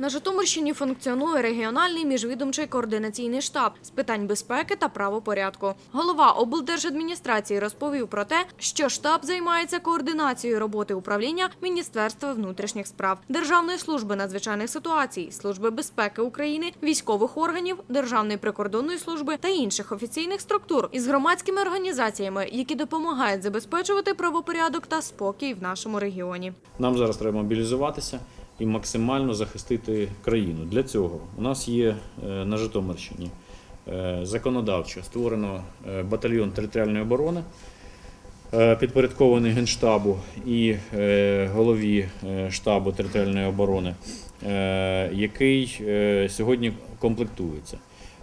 На Житомирщині функціонує регіональний міжвідомчий координаційний штаб з питань безпеки та правопорядку. Голова облдержадміністрації розповів про те, що штаб займається координацією роботи управління Міністерства внутрішніх справ, Державної служби надзвичайних ситуацій, Служби безпеки України, військових органів, Державної прикордонної служби та інших офіційних структур із громадськими організаціями, які допомагають забезпечувати правопорядок та спокій в нашому регіоні. Нам зараз треба мобілізуватися і максимально захистити країну. Для цього у нас є е, на Житомирщині е, законодавчо створено е, батальйон територіальної оборони, підпорядкований Генштабу і голові штабу територіальної оборони, який сьогодні комплектується.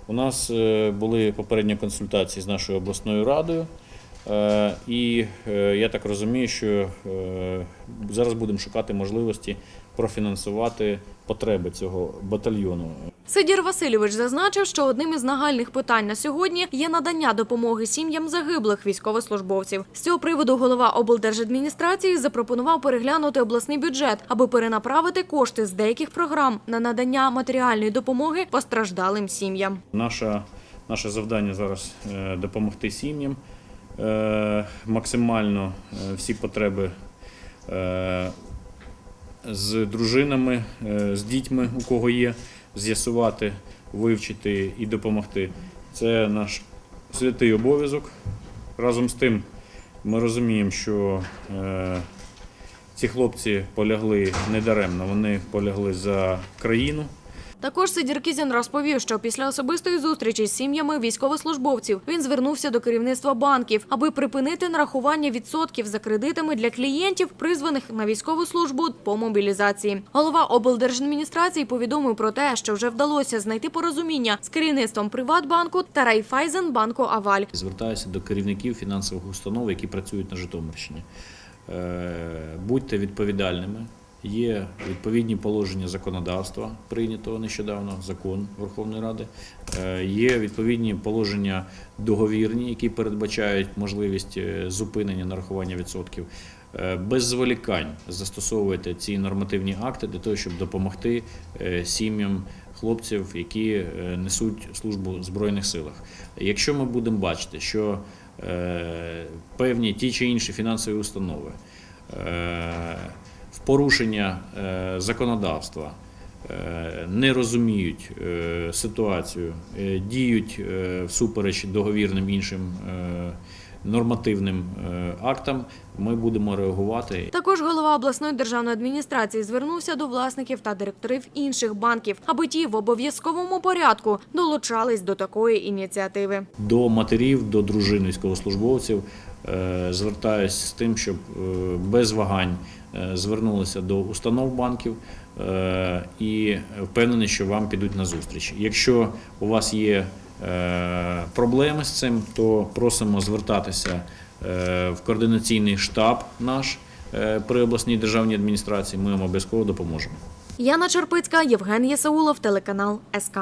У нас були попередні консультації з нашою обласною радою. Е, І е, я так розумію, що е, зараз будемо шукати можливості профінансувати потреби цього батальйону. Сидір Васильович зазначив, що одним із нагальних питань на сьогодні є надання допомоги сім'ям загиблих військовослужбовців. З цього приводу голова облдержадміністрації запропонував переглянути обласний бюджет, аби перенаправити кошти з деяких програм на надання матеріальної допомоги постраждалим сім'ям. Наша, наше завдання зараз допомогти сім'ям максимально е, всі потреби е, з дружинами, е, з дітьми, у кого є, з'ясувати, вивчити і допомогти. Це наш святий обов'язок. Разом з тим, ми розуміємо, що е, ці хлопці полягли недаремно, вони полягли за країну. Також Сидір Кізін розповів, що після особистої зустрічі з сім'ями військовослужбовців він звернувся до керівництва банків, аби припинити нарахування відсотків за кредитами для клієнтів, призваних на військову службу по мобілізації. Голова облдержадміністрації повідомив про те, що вже вдалося знайти порозуміння з керівництвом Приватбанку та Райфайзенбанку Аваль. Звертаюся до керівників фінансових установ, які працюють на Житомирщині. Е, Будьте відповідальними. Є відповідні положення законодавства, прийнятого нещодавно, закон Верховної Ради. Е, Є відповідні положення договірні, які передбачають можливість е, зупинення нарахування відсотків. Е, Без зволікань застосовуйте ці нормативні акти для того, щоб допомогти сім'ям хлопців, які несуть службу в Збройних силах. Якщо ми будемо бачити, що певні ті чи інші фінансові установи в порушення е, законодавства е, не розуміють е, ситуацію, діють всупереч договірним іншим нормативним е, актам, ми будемо реагувати Також голова обласної державної адміністрації звернувся до власників та директорів інших банків, аби ті в обов'язковому порядку долучались до такої ініціативи. до матерів, до дружин військовослужбовців е, звертаюся з тим, щоб е, без вагань звернулися до установ банків і впевнений, що вам підуть на зустріч. Якщо у вас є проблеми з цим, то просимо звертатися е, в координаційний штаб наш е, при обласній державній адміністрації. Ми вам обов'язково допоможемо. Яна Черпицька, Євген Єсаулов, телеканал СК.